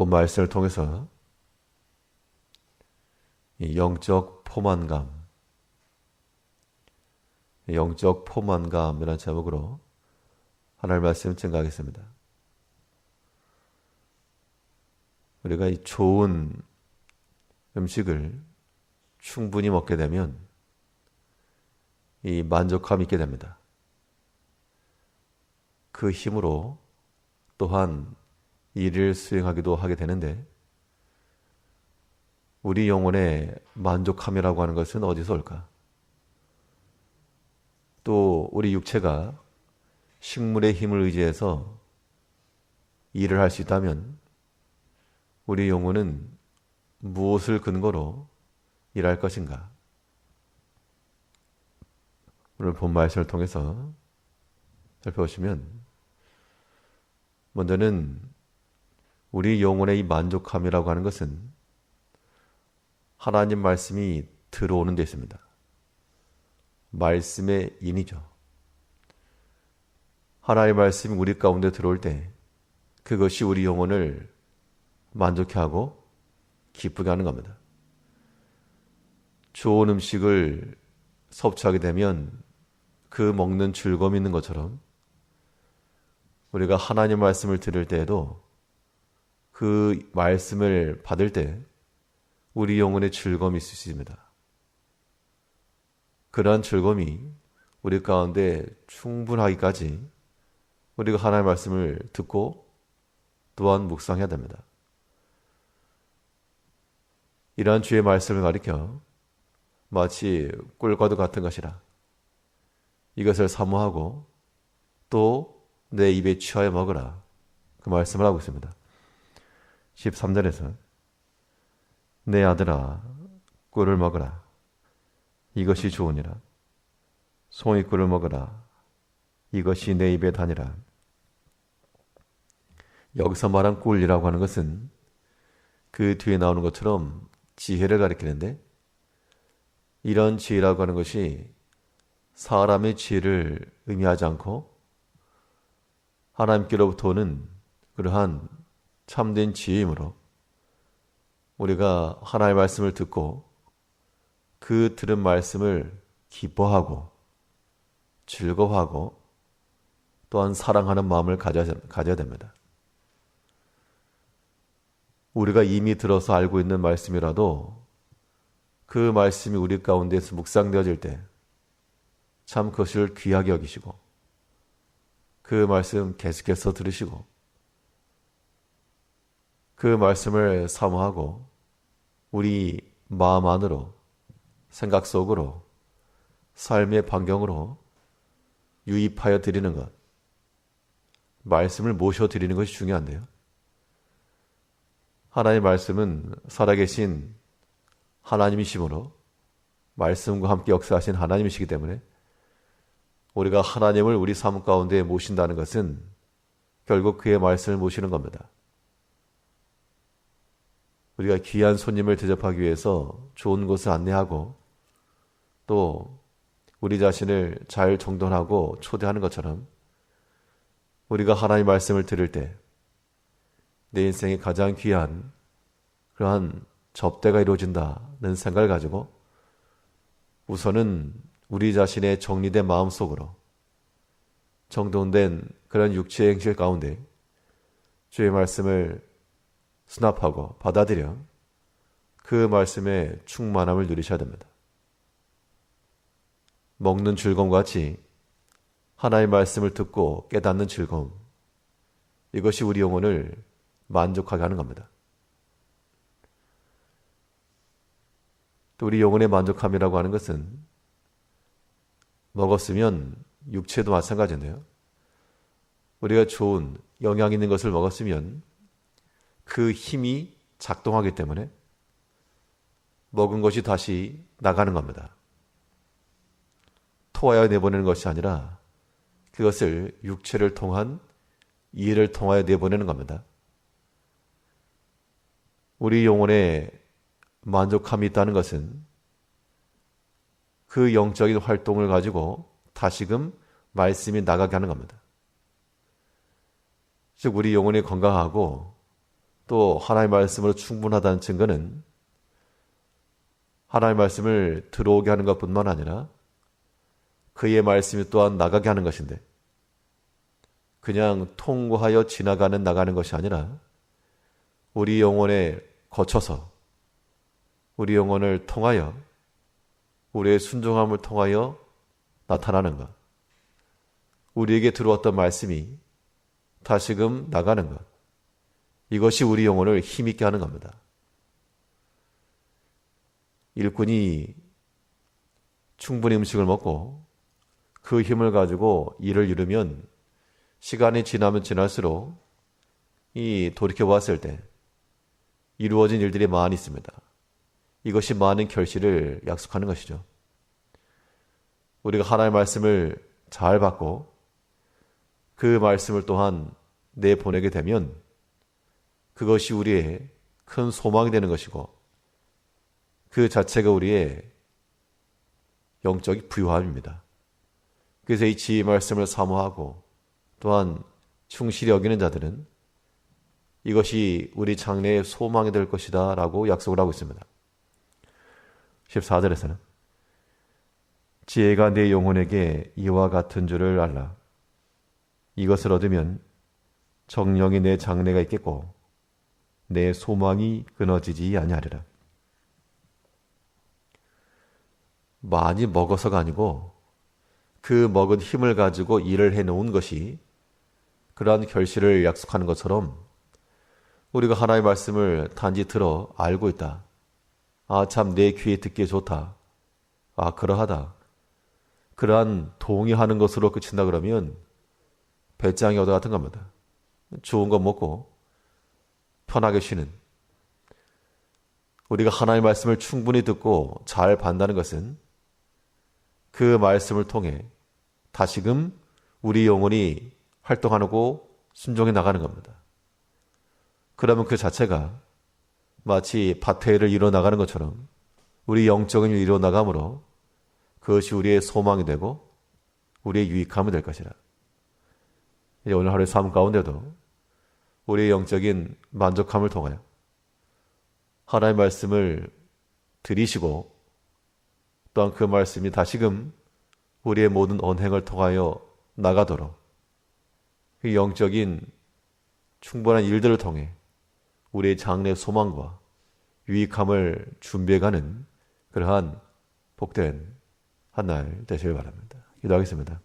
본 말씀을 통해서 이 영적 포만감, 영적 포만감이라는 제목으로 하나님 말씀 증가하겠습니다. 우리가 이 좋은 음식을 충분히 먹게 되면 이 만족감이 있게 됩니다. 그 힘으로 또한 일을 수행하기도 하게 되는데 우리 영혼의 만족함이라고 하는 것은 어디서 올까? 또 우리 육체가 식물의 힘을 의지해서 일을 할 수 있다면 우리 영혼은 무엇을 근거로 일할 것인가? 오늘 본 말씀을 통해서 살펴보시면 먼저는 우리 영혼의 이 만족함이라고 하는 것은 하나님 말씀이 들어오는 데 있습니다. 말씀의 인이죠. 하나님의 말씀이 우리 가운데 들어올 때 그것이 우리 영혼을 만족해 하고 기쁘게 하는 겁니다. 좋은 음식을 섭취하게 되면 그 먹는 즐거움이 있는 것처럼 우리가 하나님 말씀을 들을 때에도 그 말씀을 받을 때 우리 영혼의 즐거움이 있을 수 있습니다. 그러한 즐거움이 우리 가운데 충분하기까지 우리가 하나님의 말씀을 듣고 또한 묵상해야 됩니다. 이러한 주의 말씀을 가리켜 마치 꿀과도 같은 것이라 이것을 사모하고 또 내 입에 취하여 먹으라 그 말씀을 하고 있습니다. 13절에서 내 아들아 꿀을 먹으라. 이것이 좋으니라. 송이 꿀을 먹으라. 이것이 내 입에 다니라. 여기서 말한 꿀이라고 하는 것은 그 뒤에 나오는 것처럼 지혜를 가리키는데 이런 지혜라고 하는 것이 사람의 지혜를 의미하지 않고 하나님께로부터 오는 그러한 참된 지혜이므로 우리가 하나님의 말씀을 듣고 그 들은 말씀을 기뻐하고 즐거워하고 또한 사랑하는 마음을 가져야, 가져야 됩니다. 우리가 이미 들어서 알고 있는 말씀이라도 그 말씀이 우리 가운데서 묵상되어질 때 참 그것을 귀하게 여기시고 그 말씀 계속해서 들으시고 그 말씀을 사모하고 우리 마음 안으로 생각 속으로 삶의 반경으로 유입하여 드리는 것 말씀을 모셔 드리는 것이 중요한데요. 하나님의 말씀은 살아계신 하나님이시므로 말씀과 함께 역사하신 하나님이시기 때문에 우리가 하나님을 우리 삶 가운데 모신다는 것은 결국 그의 말씀을 모시는 겁니다. 우리가 귀한 손님을 대접하기 위해서 좋은 곳을 안내하고 또 우리 자신을 잘 정돈하고 초대하는 것처럼 우리가 하나님 말씀을 들을 때 내 인생에 가장 귀한 그러한 접대가 이루어진다는 생각을 가지고 우선은 우리 자신의 정리된 마음 속으로 정돈된 그런 육체의 행실 가운데 주의 말씀을 수납하고 받아들여 그 말씀의 충만함을 누리셔야 됩니다. 먹는 즐거움과 같이 하나의 말씀을 듣고 깨닫는 즐거움. 이것이 우리 영혼을 만족하게 하는 겁니다. 또 우리 영혼의 만족함이라고 하는 것은 먹었으면 육체도 마찬가지인데요. 우리가 좋은 영양 있는 것을 먹었으면 그 힘이 작동하기 때문에 먹은 것이 다시 나가는 겁니다. 토하여 내보내는 것이 아니라 그것을 육체를 통한 이해를 통하여 내보내는 겁니다. 우리 영혼에 만족함이 있다는 것은 그 영적인 활동을 가지고 다시금 말씀이 나가게 하는 겁니다. 즉, 우리 영혼이 건강하고 또 하나님의 말씀으로 충분하다는 증거는 하나님의 말씀을 들어오게 하는 것뿐만 아니라 그의 말씀이 또한 나가게 하는 것인데 그냥 통과하여 지나가는 나가는 것이 아니라 우리 영혼에 거쳐서 우리 영혼을 통하여 우리의 순종함을 통하여 나타나는 것. 우리에게 들어왔던 말씀이 다시금 나가는 것. 이것이 우리 영혼을 힘있게 하는 겁니다. 일꾼이 충분히 음식을 먹고 그 힘을 가지고 일을 이루면 시간이 지나면 지날수록 이 돌이켜 봤을 때 이루어진 일들이 많이 있습니다. 이것이 많은 결실을 약속하는 것이죠. 우리가 하나님의 말씀을 잘 받고 그 말씀을 또한 내 보내게 되면 그것이 우리의 큰 소망이 되는 것이고 그 자체가 우리의 영적인 부유함입니다. 그래서 이 지혜 말씀을 사모하고 또한 충실히 여기는 자들은 이것이 우리 장래의 소망이 될 것이다 라고 약속을 하고 있습니다. 14절에서는 지혜가 내 영혼에게 이와 같은 줄을 알라. 이것을 얻으면 정령이 내 장래가 있겠고 내 소망이 끊어지지 아니하리라. 많이 먹어서가 아니고 그 먹은 힘을 가지고 일을 해 놓은 것이 그러한 결실을 약속하는 것처럼 우리가 하나의 말씀을 단지 들어 알고 있다. 아, 참, 내 귀에 듣기에 좋다. 아, 그러하다. 그러한 동의하는 것으로 끝인다 그러면 배짱이 얻어 같은 겁니다. 좋은 거 먹고 편하게 쉬는. 우리가 하나의 말씀을 충분히 듣고 잘 반다는 것은 그 말씀을 통해 다시금 우리 영혼이 활동하고 순종해 나가는 겁니다. 그러면 그 자체가 마치 밭에를 이뤄 나가는 것처럼 우리 영적인 이뤄 나감으로 그것이 우리의 소망이 되고 우리의 유익함이 될 것이라. 이제 오늘 하루의 삶 가운데도 우리의 영적인 만족함을 통하여 하나님의 말씀을 들이시고 또한 그 말씀이 다시금 우리의 모든 언행을 통하여 나가도록 그 영적인 충분한 일들을 통해 우리의 장래 소망과 유익함을 준비해가는 그러한 복된 한 날 되시길 바랍니다. 기도하겠습니다.